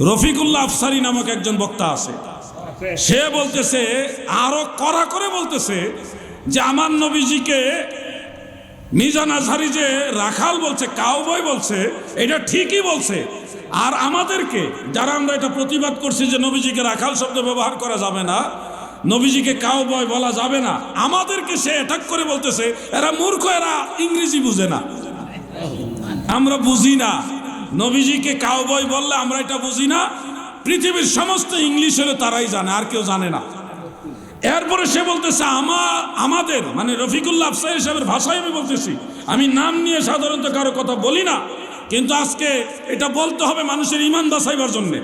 রফিকুল্লাহ আফসারি নামক একজন বক্তা আছে। সে বলতেছে, আরও কড়া করে বলতেছে যে আমার নবীজিকে মিজান আজহারি যে রাখাল বলছে, কাউবয় বলছে, এটা ঠিকই বলছে। আর আমাদেরকে, যারা আমরা এটা প্রতিবাদ করছি যে নবীজিকে রাখাল শব্দ ব্যবহার করা যাবে না, নবীজিকে কাউবয় বলা যাবে না, আমাদেরকে সে অ্যাটাক করে বলতেছে, এরা মূর্খ, এরা ইংরেজি বুঝে না। আমরা বুঝি না। নবীজিকে কাউবয় বললে আমরা এটা বুঝি না। পৃথিবীর সমস্ত ইংলিশ হলে তারাই জানে, আর কেউ জানে না। এরপরে সে বলতেছে, আমা, আমাদের মানে রফিকুল্লাহ আফসাই সাহেবের ভাষায় আমি বলতেছি। আমি নাম নিয়ে সাধারণত কারও কথা বলি না, কিন্তু আজকে এটা বলতে হবে মানুষের ইমান বাঁচাইবার জন্যে।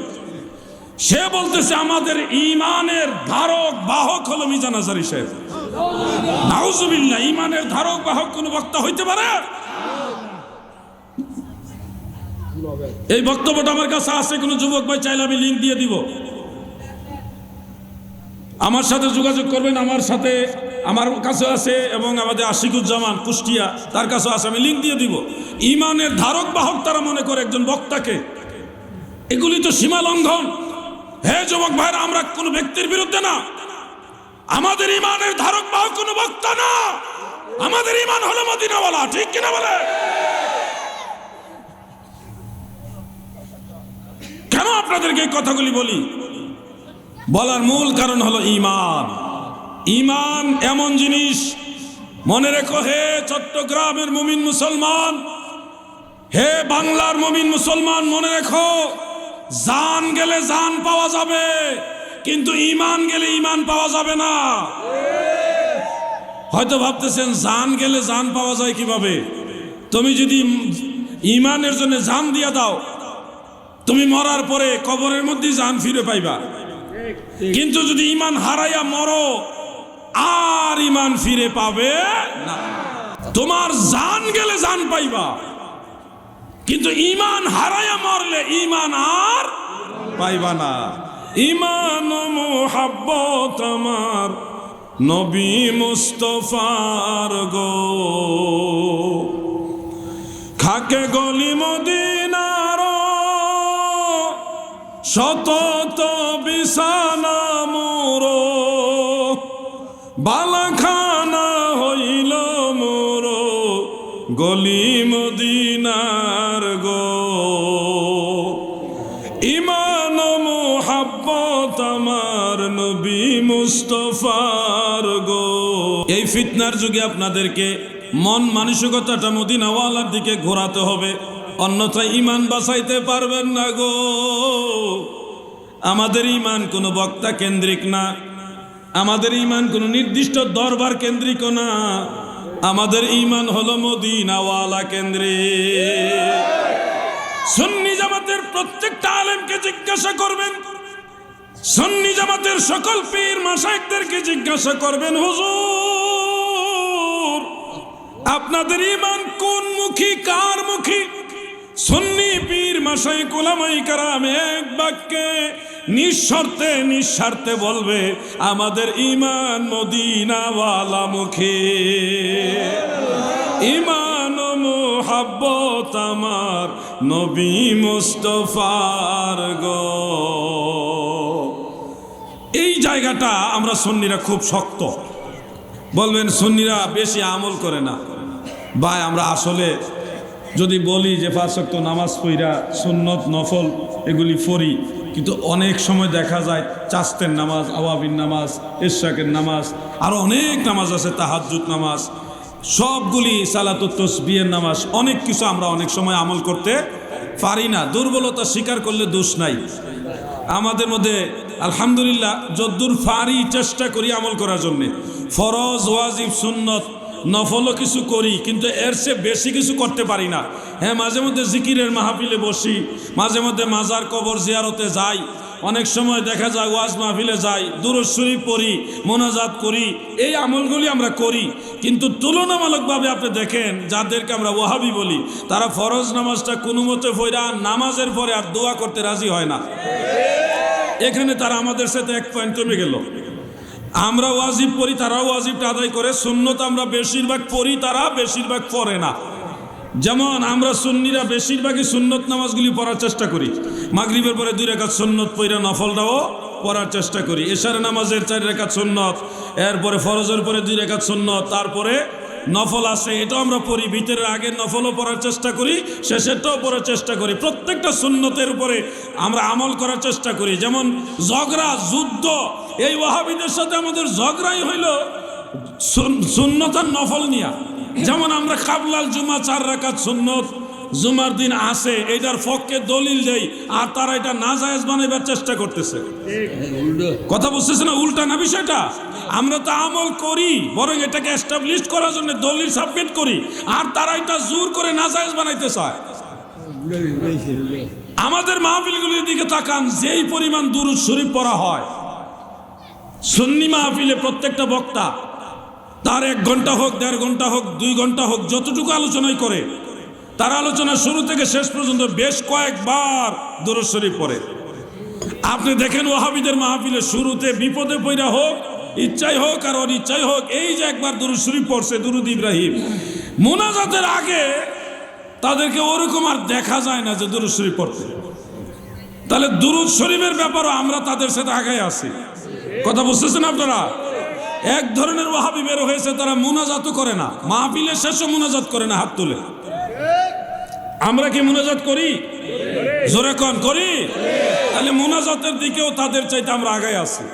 সে বলতেছে, আমাদের ইমানের ধারক, বাহক হলো মিজান আজারি সাহেব। ইমানের ধারক, বাহক কোন বক্তা হইতে পারে? এই বক্তব্যটা আমার কাছে আছে, কোনো যুবক ভাই চাইলে আমি লিঙ্ক দিয়ে দিব। আমার সাথে যোগাযোগ করবেন, আমার সাথে, আমার কাছে আছে এবং আমাদের আশিকুজ্জামান কুষ্টিয়া, তার কাছে আছে, আমি লিঙ্ক দিয়ে দিব। ইমানের ধারক বাহক তারা মনে করে একজন বক্তাকে। এগুলি তো সীমা লঙ্ঘন। হে যুবক ভাইরা, আমরা কোনো ব্যক্তির বিরুদ্ধে না। আমাদের ইমানের ধারক বাহক কোনো বক্তা না। আমাদের ইমান হলো মদিনাওয়ালা, ঠিক কিনা বলে কেন আপনাদেরকে কথাগুলি বলি। বলার মূল কারণ হলো ইমান ইমান এমন জিনিস, মনে রেখো, হে চট্টগ্রামের মুমিন মুসলমান, হে বাংলার মুমিন মুসলমান, মনে রেখো, জান গেলে জান পাওয়া যাবে, কিন্তু ইমান গেলে ইমান পাওয়া যাবে না। হয়তো ভাবতেছেন, জান গেলে জান পাওয়া যায় কীভাবে? তুমি যদি ইমানের জন্য জান দিয়া দাও তুমি মরার পরে কবরের মধ্যে জান ফিরে পাইবা। কিন্তু যদি ইমান হারাইয়া মরো, আর ইমান ফিরে পাবে তোমার জান গেলে জান পাইবা। কিন্তু ইমান হারাইয়া মরলে ইমান আর পাইবা না। ইমান মোহাব্বত আমার নবী মুস্তফার গো। খাকে গলি মদিনার শতত বিছানা মোর। বালাখানা হইল মোর। গলি মদিনার গো। ইমান মোহাব্বত আমার নবী মুস্তফার গো। এই ফিতনার যুগে আপনাদেরকে মন মানসিকতাটা মদিনাওয়ালার দিকে ঘোরাতে হবে। অন্যথায় ইমান বাঁচাইতে পারবেন না গো। আমাদের ইমান কোনো বক্তা কেন্দ্রিক না। আমাদের ইমান কোনো নির্দিষ্ট দরবার কেন্দ্রিক না। আমাদের ইমান হলো মদিনাওয়ালা কেন্দ্রিক। সুন্নি জামাতের প্রত্যেকটা আলেমকে জিজ্ঞাসা করবেন। সুন্নি জামাতের সকল পীর মাসাইকদেরকে জিজ্ঞাসা করবেন, হুজুর, আপনাদের ইমান কোন মুখী, কার মুখী? সুন্নি পীর মাসাই কোলামাই কারাম এক বাক্যে নিঃশর্তে নিঃস্বার্থে বলবে, আমাদের ইমান মদিনাওয়ালা মুখে। ইমান মোহাব্বত আমার নবী মুস্তফার গো। এই জায়গাটা আমরা সুন্নিরা খুব শক্ত। বলবেন, সুন্নিরা বেশি আমল করে না। ভাই, আমরা আসলে যদি বলি যে ফাঁসক্ত নামাজ পইরা সুন্নত, নফল, এগুলি ফরি, কিন্তু অনেক সময় দেখা যায় চাস্তের নামাজ আওয়াবিন নামাজ ইশাকের নামাজ আরও অনেক নামাজ আছে তাহাজুদ নামাজ, সবগুলি সালাতুত্তস বিয়ের নামাজ, অনেক কিছু আমরা অনেক সময় আমল করতে পারি না। দুর্বলতা স্বীকার করলে দোষ নাই। আমাদের মধ্যে আলহামদুলিল্লাহ যদ্দুর ফারি চেষ্টা করি আমল করার জন্যে। ফরজ, ওয়াজিব, সুন্নত নফলও কিছু করি, কিন্তু এর চেয়ে বেশি কিছু করতে পারি না। হ্যাঁ মাঝে মধ্যে জিকিরের মাহফিলে বসি, মাঝে মধ্যে মাজার কবর জিয়ারতে যাই। অনেক সময় দেখা যায় ওয়াজ মাহফিলে যাই দূরস্বরী পড়ি, মোনাজাত করি, এই আমলগুলি আমরা করি। কিন্তু তুলনামূলকভাবে আপনি দেখেন, যাদেরকে আমরা ওয়াহাবি বলি, তারা ফরজ নামাজটা কোনো মতে ফইরা নামাজের পরে আর দোয়া করতে রাজি হয় না। এখানে তারা আমাদের সাথে এক পয়েন্ট কমে গেল। আমরা ওয়াজিব পড়ি, তারাও ওয়াজিবটা আদায় করে। সুন্নত আমরা বেশিরভাগ পড়ি, তারা বেশিরভাগ পড়ে না। যেমন আমরা সুন্নিরা বেশিরভাগই সুন্নত নামাজগুলি পড়ার চেষ্টা করি। মাগরিবের পরে দুই রেখাত সুন্নত পইরা নফলটাও পড়ার চেষ্টা করি। এশার নামাজের চার রেখাত সুন্নত, এরপরে ফরজের পরে দুই রেখাত সুন্নত, তারপরে নফল আসে এটাও আমরা পড়ি। ভিতরের আগে নফলও পড়ার চেষ্টা করি, শেষেরটাও পড়ার চেষ্টা করি। প্রত্যেকটা সুন্নতের উপরে আমরা আমল করার চেষ্টা করি। যেমন ঝগড়া, যুদ্ধ এই ওয়াহাবিদের সাথে আমাদের ঝগড়াই হইল আর নফল নিয়া। যেমন আমরা কাবলাল জুমা চার রাকাত সুন্নত, জুমার দিন আসে এটার পক্ষে দলিল দেই, আর তারা এটা না জায়েজ বানাইবার চেষ্টা করতেছে। কথা বুঝতেছে না উল্টা না বিষয়টা? আমরা তো আমল করি, বরং এটাকে এস্টাবলিশ করার জন্য দলিল সাবমিট করি, আর তারা এটা জোর করে না জায়েজ বানাইতে চায়। আমাদের মাহফিলগুলির দিকে তাকান, যেই পরিমাণ দুরুদ শরীফ পড়া হয় সুন্নি মাহফিলে প্রত্যেকটা বক্তা তার এক ঘণ্টা হোক, দেড় ঘণ্টা হোক, দুই ঘণ্টা হোক, যতটুকু আলোচনাই করে, তার আলোচনা শুরু থেকে শেষ পর্যন্ত বেশ কয়েকবার দুরুদ শরীফ পড়ে। আপনি দেখেন ওহাবিদের মাহফিলে শুরুতে বিপদে পইরা হোক, ইচ্ছাই হোক আর অনিচ্ছাই হোক, এই যে একবার দুরুদ পড়ছে, দুরুদ ইব্রাহিম। মোনাজাতের আগে তাদেরকে ওরকম আর দেখা যায় না যে দুরুদ শরীফ পড়তে। তাহলে দুরুদ শরীফের ব্যাপারও আমরা তাদের সাথে আগায় আছি কথা বুঝতেছেন আপনারা? এক ধরনের ওয়াহাবি বের হয়েছে, তারা মোনাজাতও করে না। মাহফিলের শেষও মোনাজাত করে না হাত তুলে। আমরা কি মোনাজাত করি? জোরে কন, করি? তাহলে মোনাজাতের দিকেও তাদের চাইতে আমরা আগায় আছি।